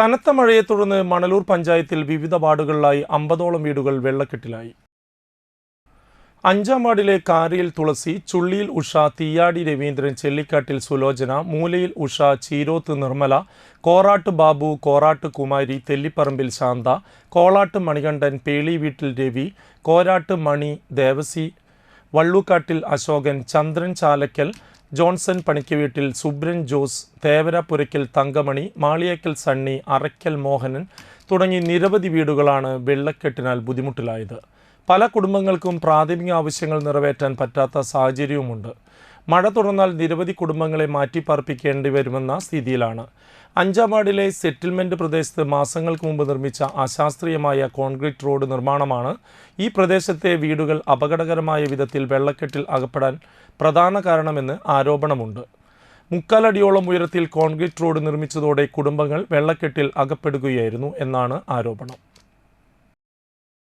കനത്ത മഴയെ തുടർന്ന് മണലൂർ പഞ്ചായത്തിൽ വിവിധ വാർഡുകളിലായി അമ്പതോളം വീടുകൾ വെള്ളക്കെട്ടിലായി. അഞ്ചാം വാർഡിലെ കാരിയിൽ തുളസി ചുള്ളിയിൽ ഉഷ തീയാടി രവീന്ദ്രൻ ചെല്ലിക്കാട്ടിൽ സുലോചന മൂലയിൽ ഉഷ ചീരോത്ത് നിർമ്മല കോറാട്ട് ബാബു കോറാട്ട് കുമാരി തെല്ലിപ്പറമ്പിൽ ശാന്ത കോളാട്ട് മണികണ്ഠൻ പേളി വീട്ടിൽ രവി കോരാട്ട് മണി ദേവസി വള്ളൂക്കാട്ടിൽ അശോകൻ ചന്ദ്രൻ ചാലക്കൽ ജോൺസൺ പണിക്ക് വീട്ടിൽ സുബ്രൻ ജോസ് തേവര പുരയ്ക്കൽ തങ്കമണി മാളിയേക്കൽ സണ്ണി അറയ്ക്കൽ മോഹനൻ തുടങ്ങി നിരവധി വീടുകളാണ് വെള്ളക്കെട്ടിനാൽ ബുദ്ധിമുട്ടിലായത്. പല കുടുംബങ്ങൾക്കും പ്രാഥമിക ആവശ്യങ്ങൾ നിറവേറ്റാൻ പറ്റാത്ത സാഹചര്യവുമുണ്ട്. മഴ തുടർന്നാൽ നിരവധി കുടുംബങ്ങളെ മാറ്റിപ്പാർപ്പിക്കേണ്ടി വരുമെന്ന സ്ഥിതിയിലാണ്. അഞ്ചാം സെറ്റിൽമെന്റ് പ്രദേശത്ത് മാസങ്ങൾക്ക് മുമ്പ് നിർമ്മിച്ച അശാസ്ത്രീയമായ കോൺക്രീറ്റ് റോഡ് നിർമ്മാണമാണ് ഈ പ്രദേശത്തെ വീടുകൾ അപകടകരമായ വിധത്തിൽ വെള്ളക്കെട്ടിൽ അകപ്പെടാൻ പ്രധാന കാരണമെന്ന് ആരോപണമുണ്ട്. മുക്കാലടിയോളം ഉയരത്തിൽ കോൺക്രീറ്റ് റോഡ് നിർമ്മിച്ചതോടെ കുടുംബങ്ങൾ വെള്ളക്കെട്ടിൽ അകപ്പെടുകയായിരുന്നു എന്നാണ് ആരോപണം.